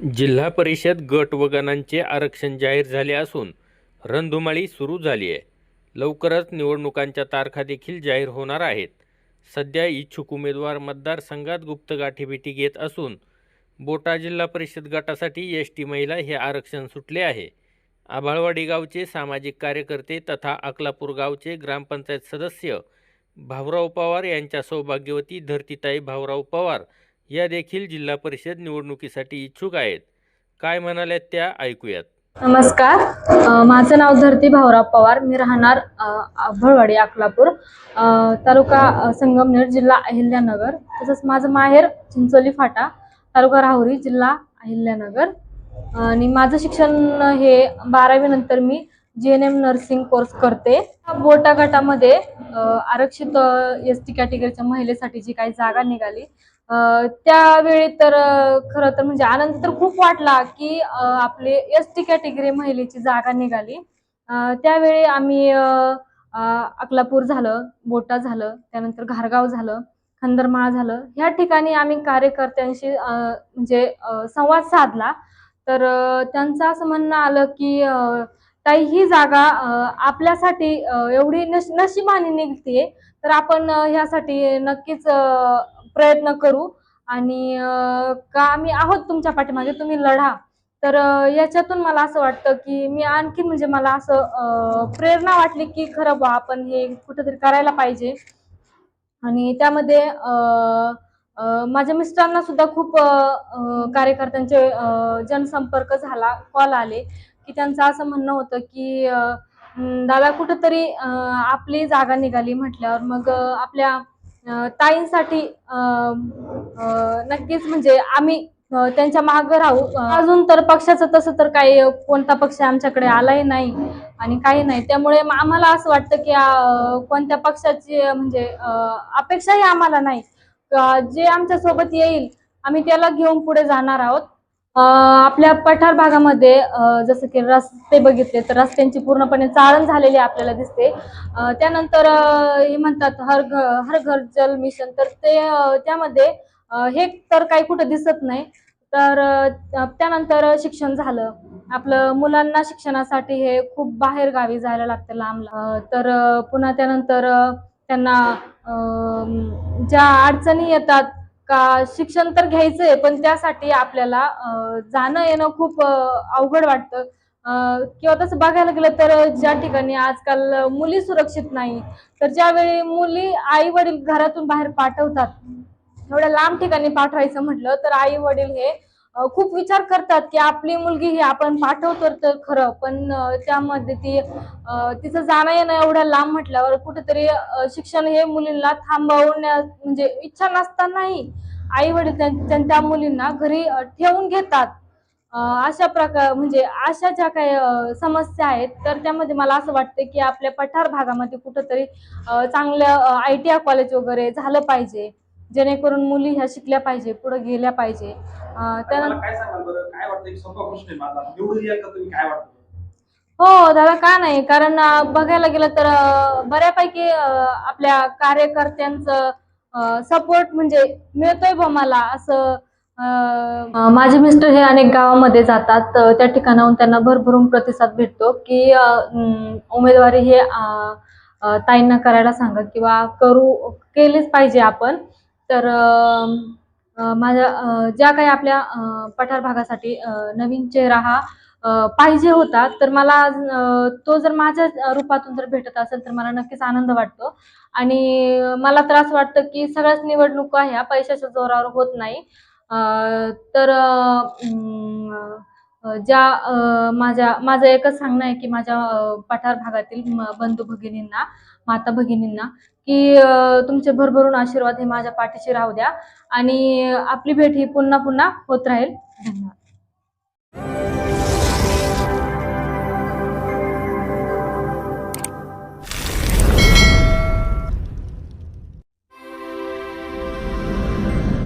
जिल्हा परिषद गट व गणांचे आरक्षण जाहीर झाले असून रणधुमाळी सुरू झाली आहे. लवकरच निवडणुकांच्या तारखा देखील जाहीर होणार आहेत. सध्या इच्छुक उमेदवार मतदारसंघात गुप्त गाठीभेटी घेत असून बोटा जिल्हा परिषद गटासाठी एस टी महिला हे आरक्षण सुटले आहे. आभाळवाडी गावचे सामाजिक कार्यकर्ते तथा अकलापूर गावचे ग्रामपंचायत सदस्य भाऊराव पवार यांच्या सौभाग्यवती धरतीताई भाऊराव पवार या देखील जिल्हा परिषद निवडणुकीसाठी इच्छुक आहेत. काय म्हणाल्यात त्या ऐकूयात. नमस्कार. अ, माझं नाव धरती भाऊराव पवार. मी राहणार अ, भळवाडी अकलापूर. अ, तालुका अ, संगमनेर जिल्हा अहिल्यानगर. तसंच माझं माहेर चिंचोली फाटा तालुका राहुरी जिल्हा अहिल्यानगर. आणि माझं शिक्षण हे बारावी नंतर मी G N M nursing course करते. बोटा गटामध्ये आरक्षित एस टी कॅटेगरीच्या महिलेसाठी जी काही जागा निघाली त्यावेळी तर खर खरं तर म्हणजे आनंद तर खूप वाटला की आपले एस टी कॅटेगरी महिलेची जागा निघाली. त्यावेळी आम्ही अकलापूर झालं बोटा झालं त्यानंतर घारगाव झालं खंदरमाळ झालं. ह्या ठिकाणी आम्ही कार्यकर्त्यांशी म्हणजे संवाद साधला. तर त्यांचं असं म्हणणं आलं की ताई ही जागा आपल्यासाठी एवढी नश नशिबाने निघते तर आपण ह्यासाठी नक्कीच प्रयत्न करू. आणि का आम्ही आहोत तुमच्या पाठीमागे तुम्ही लढा. तर याच्यातून मला असं वाटतं की मी आणखी म्हणजे मला असं प्रेरणा वाटली की खरं बा आपण हे कुठेतरी करायला पाहिजे. आणि त्यामध्ये माझ्या मिस्टरांना सुद्धा खूप कार्यकर्त्यांचे जनसंपर्क झाला कॉल आले. की त्यांचं असं म्हणणं होतं की दादा कुठंतरी आपली जागा निघाली म्हटल्यावर मग आपल्या ताईंसाठी नक्कीच म्हणजे आम्ही त्यांच्या मागं राहू. अजून तर पक्षाचं तसं तर काही कोणता पक्ष आमच्याकडे आलाही नाही आणि काही नाही. त्यामुळे आम्हाला असं वाटतं की कोणत्या पक्षाची म्हणजे अपेक्षाही आम्हाला नाही. जे आमच्यासोबत येईल आम्ही त्याला घेऊन पुढे जाणार आहोत. आपल्या पठार भागामध्ये जसं की रस्ते बघितले तर रस्त्यांची पूर्णपणे चाळण झालेली आपल्याला दिसते. त्यानंतर हे म्हणतात हर घ हर घर जल मिशन. तर ते त्यामध्ये हे तर काही कुठं दिसत नाही. तर त्यानंतर शिक्षण झालं. आपलं मुलांना शिक्षणासाठी हे खूप बाहेर गावी जायला लागतं लांब लांब. तर पुन्हा त्यानंतर त्यांना ज्या अडचणी येतात का शिक्षण तर घ्यायचंय पण त्यासाठी आपल्याला जाणं येणं खूप अवघड वाटतं. किंवा तसं बघायला गेलं तर ज्या ठिकाणी आजकाल मुली सुरक्षित नाही तर ज्यावेळी मुली आई वडील घरातून बाहेर पाठवतात एवढ्या लांब ठिकाणी पाठवायचं म्हटलं तर आई वडील हे खूप विचार करतात की आपली मुलगी ही आपण पाठवतो तर खरं पण त्यामध्ये ती तिचं जाणं येणं एवढ्या लांब म्हटल्यावर कुठेतरी शिक्षण हे मुलींना थांबवण्या म्हणजे इच्छा नसतानाही आई वडील त्या मुलींना घरी ठेवून घेतात. अशा प्रकार म्हणजे अशा ज्या काही समस्या आहेत तर त्यामध्ये मला असं वाटतं की आपल्या पठार भागामध्ये कुठंतरी चांगलं आय टी आय कॉलेज वगैरे झालं पाहिजे. जेणेकरून मुली ह्या शिकल्या पाहिजे पुढे गेल्या पाहिजे. अ, मला त्यानंतर काय सांगाल बरं? काय वाटतं? एक सोपा प्रश्न आहे माझा. निवडून या का तुम्ही? काय वाटतं? हो दादा का नाही? कारण बघायला गेलं तर बऱ्यापैकी आपल्या कार्यकर्त्यांचं सपोर्ट म्हणजे मिळतोय बा मला असं माझे मिस्टर हे अनेक गावामध्ये जातात. त्या ठिकाणाहून त्यांना भरभरून प्रतिसाद भेटतो की उमेदवारी हे ताईंना करायला सांगा किंवा करू केलीच पाहिजे आपण. तर माझ्या ज्या काही आपल्या अ, पठार भागासाठी नवीन चेहरा हा पाहिजे होता तर मला तो जर माझ्या रूपातून जर भेटत असेल तर मला नक्कीच आनंद वाटतो. आणि मला तर असं वाटतं की सगळ्याच निवडणुका ह्या पैशाच्या जोरावर होत नाही. तर ज्या माझ्या माझं एकच सांगणं आहे की माझ्या पठार भागातील बंधू भगिनींना माता भगिनींना की तुमचे भरभरून आशीर्वाद हे माझ्या पाठीशी राहू द्या आणि आपली भेट ही पुन्हा पुन्हा होत राहील. धन्यवाद.